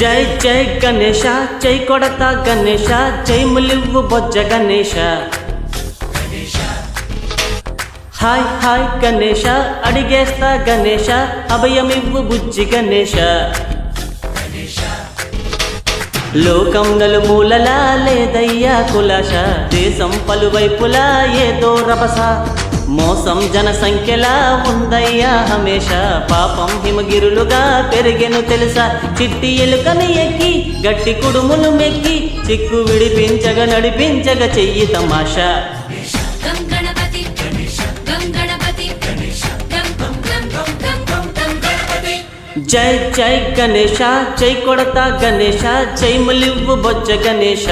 జై జై గణేష జై కొడత గణేష జై ములివ్వు బొజ్జ గణేష హాయ్ హాయ్ గణేష అడిగేస్తా గణేష అభయమివ్వు బుజ్జి గణేష లోకం నలుమూలలా లేదయ్యా కులాష దేశం పలువైపులా ఏదో రభస. మోసం జనసంఖ్యలా ఉందయ్యా హమేష. పాపం హిమగిరులుగా పెరిగెను తెలుసా? చిట్టి ఎలుకని ఎక్కి గట్టి కుడుములు మెక్కి చిక్కు విడిపించగ నడిపించగ చెయ్యి తమాషా. జై జై గణేష జై కొడత గణేష జై ములివ్వు బొజ్జ గణేష.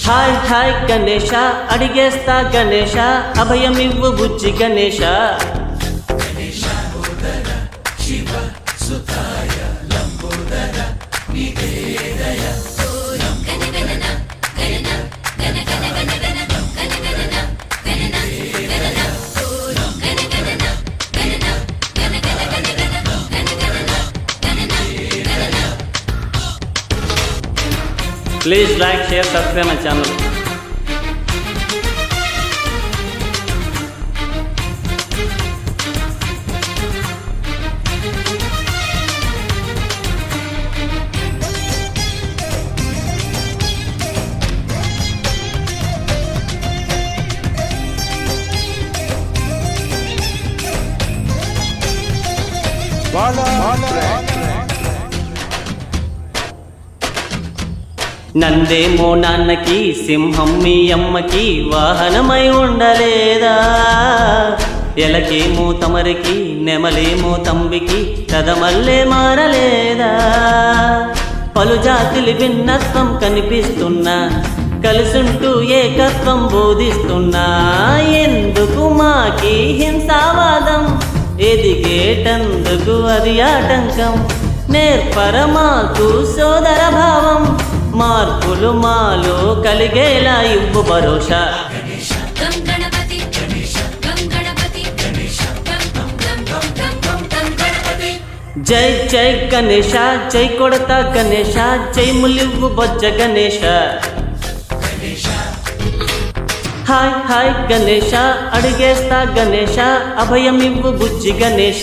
హాయ్ హాయ్ గణేష. అడిగేస్తా గణేష. అభయమివ్వు బుజ్జి గణేష. శివ గణ please like share subscribe my channel Bala, Bala, Bala. నందేమో నాన్నకి సింహం మీ అమ్మకి వాహనమై ఉండలేదా? ఎలకేమో తమరికి నెమలేమో తంబికి కదమల్లే మారలేదా? పలు జాతులు భిన్నత్వం కనిపిస్తున్నా కలుసుంటూ ఏకత్వం బోధిస్తున్నా ఎందుకు మాకి హింసావాదం? ఎదిగేటందుకు అది ఆటంకం నేర్పర మాకు సోదర భావం మార్పులు మాలో కలిగేలా ఇవ్వు భరోసా. జై జై గణేష జై కొడత గణేష జై ములివ్వు బొజ్జ గణేష హాయ్ హాయ్ గణేష అడిగేస్తా గణేష అభయమివ్వు బుజ్జి గణేష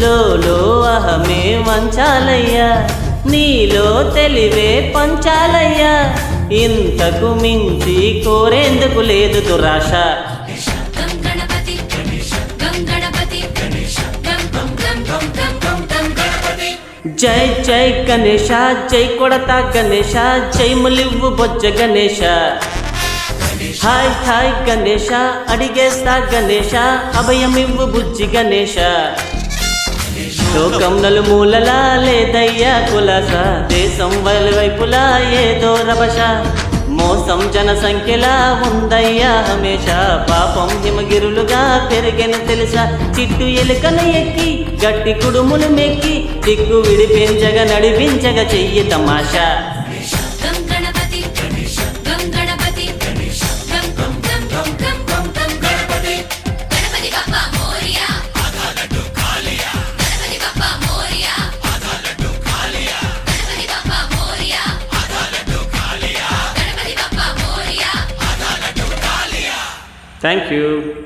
లోలో అహమే వంచాలయ్యా నీలో తెలివే పంచాలయ్యా. ఇంతకు మించి కోరేందుకు లేదు దురాశ. జై జై గణేష జై కొడత గణేష జై ములివ్వు బొజ్జ గణేష హాయ్ హాయ్ గణేష అడిగేస్తా గణేష అభయమివ్వు బుజ్జి గణేష లోకం నలుమూలలా లేదయ్యా కులాస. దేశం వైపులా ఏదో రభష మోసం జనసంఖ్యలా ఉందయ్యా హమేష. పాపం హిమగిరులుగా పెరిగిన తెలుసా. చిట్టు ఎలుకను ఎక్కి గట్టి కుడుములు మెక్కి దిక్కు విడిపించగా నడిపించగ చెయ్యి తమాషా. Thank you.